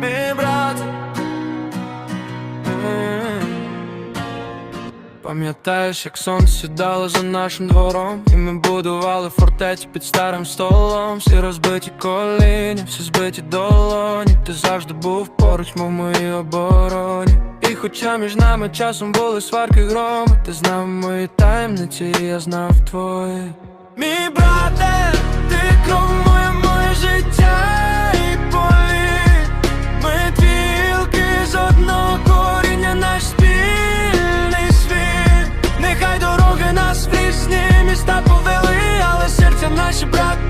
мій брат. Пам'ятаєш, як сонце сідало за нашим двором, І ми будували фортеці під старим столом, всі розбиті коліні, всі збиті долоні, ти завжди був поруч, мов моїй обороні. І хоча між нами часом були сварки громи, ти знав мої таємниці, і я знав твої. Мій брате, ти кров моє моє життя. I should block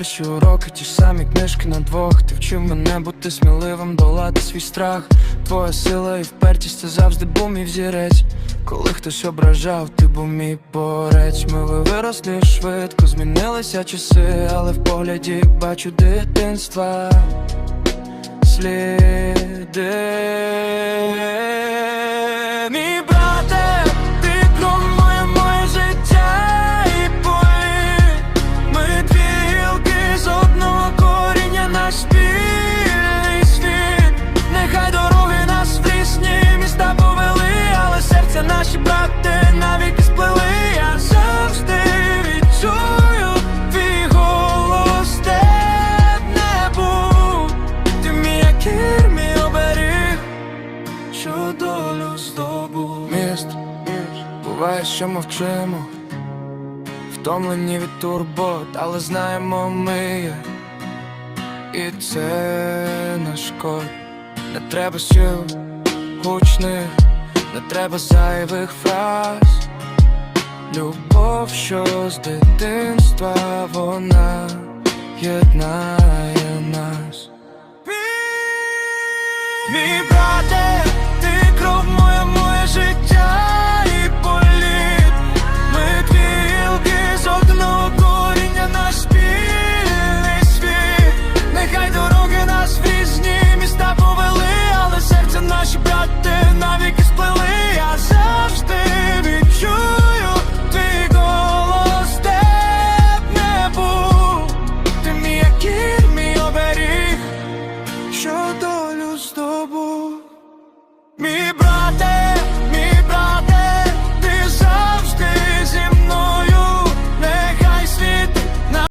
перші уроки, ті ж самі книжки на двох. Ти вчив мене бути сміливим, долати свій страх. Твоя сила і впертість це завжди був мій взірець. Коли хтось ображав, ти був мій порець. Ми ви виросли швидко, змінилися часи, але в погляді бачу дитинства. Сліди долю здобув Міст, буває, що мовчимо, втомлені від турбот, але знаємо ми є. І це наш код. Не треба сил гучних, не треба зайвих фраз. Любов, що з дитинства, вона єднає нас. Мій брате, ти кров моя,